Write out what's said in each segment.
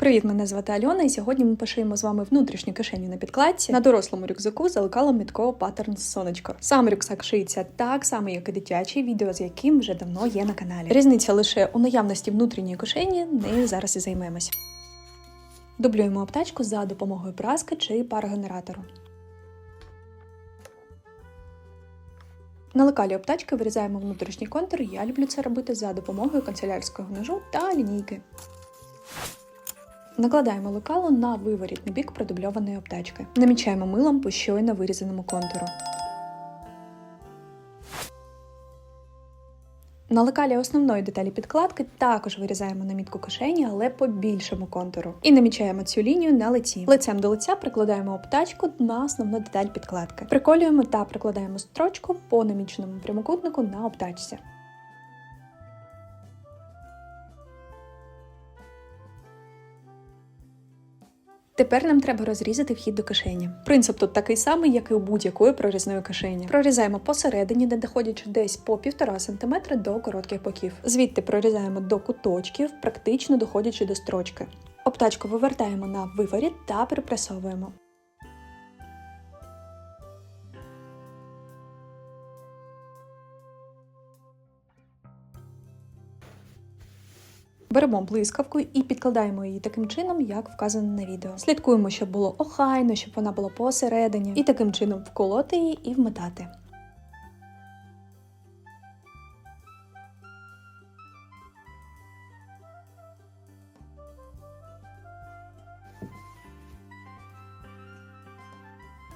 Привіт, мене звати Альона, і сьогодні ми пошиємо з вами внутрішню кишеню на підкладці на дорослому рюкзаку за лекалом Міткова Паттерн Сонечко. Сам рюкзак шиється так само, як і дитячий, відео з яким вже давно є на каналі. Різниця лише у наявності внутрішньої кишені, нею зараз і займемось. Дублюємо обтачку за допомогою праски чи парогенератору. На лекалі обтачки вирізаємо внутрішній контур. Я люблю це робити за допомогою канцелярського ножу та лінійки. Накладаємо лекало на виворітний бік продубльованої обтачки. Намічаємо милом по щойно вирізаному контуру. На лекалі основної деталі підкладки також вирізаємо намітку кишені, але по більшому контуру. І намічаємо цю лінію на лиці. Лицем до лиця прикладаємо обтачку на основну деталь підкладки. Приколюємо та прикладаємо строчку по наміченому прямокутнику на обтачці. Тепер нам треба розрізати вхід до кишені. Принцип тут такий самий, як і у будь-якої прорізної кишені. Прорізаємо посередині, не доходячи десь по 1,5 см до коротких боків. Звідти прорізаємо до куточків, практично доходячи до строчки. Обтачку вивертаємо на виворіт та припресовуємо. Беремо блискавку і підкладаємо її таким чином, як вказано на відео. Слідкуємо, щоб було охайно, щоб вона була посередині, і таким чином вколоти її і вмитати.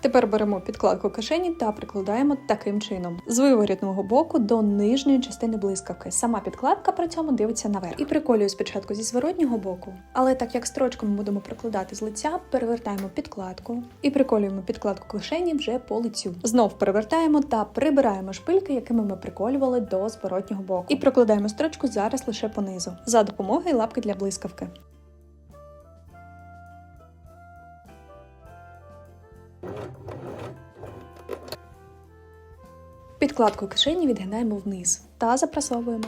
Тепер беремо підкладку кишені та прикладаємо таким чином з виворітного боку до нижньої частини блискавки. Сама підкладка при цьому дивиться наверх. І приколюю спочатку зі зворотнього боку, але так як строчку ми будемо прикладати з лиця, перевертаємо підкладку і приколюємо підкладку кишені вже по лицю. Знов перевертаємо та прибираємо шпильки, якими ми приколювали до зворотнього боку. І прокладаємо строчку зараз лише понизу за допомогою лапки для блискавки. Підкладку кишені відгинаємо вниз та запрасовуємо.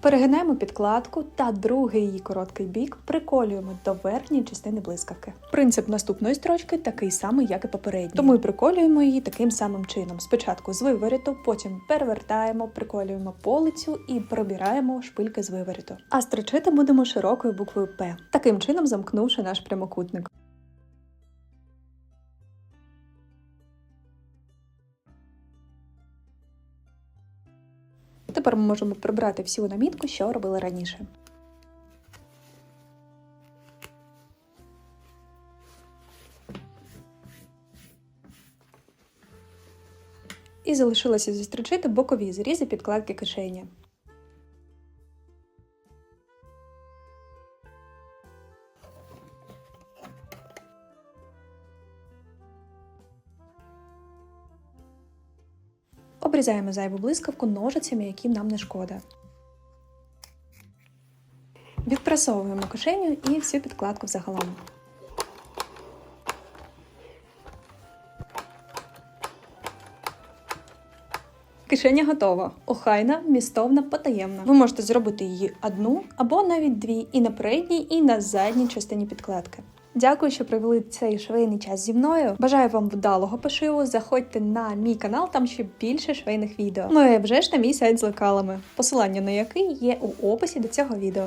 Перегинаємо підкладку та другий її короткий бік приколюємо до верхньої частини блискавки. Принцип наступної строчки такий самий, як і попередній. Тому і приколюємо її таким самим чином. Спочатку з виворіту, потім перевертаємо, приколюємо по лицю і пробираємо шпильки з виворіту. А строчити будемо широкою буквою П, таким чином замкнувши наш прямокутник. Тепер ми можемо прибрати всю намітку, що робили раніше. І залишилося зустрічити бокові зрізи підкладки кишені. Обрізаємо зайву блискавку ножицями, яким нам не шкода. Відпрасовуємо кишеню і всю підкладку взагалом. Кишеня готова. Охайна, містовна, потаємна. Ви можете зробити її одну або навіть дві і на передній, і на задній частині підкладки. Дякую, що провели цей швейний час зі мною. Бажаю вам вдалого пошиву. Заходьте на мій канал, там ще більше швейних відео. Ну і вже ж на мій сайт з лекалами, посилання на який є у описі до цього відео.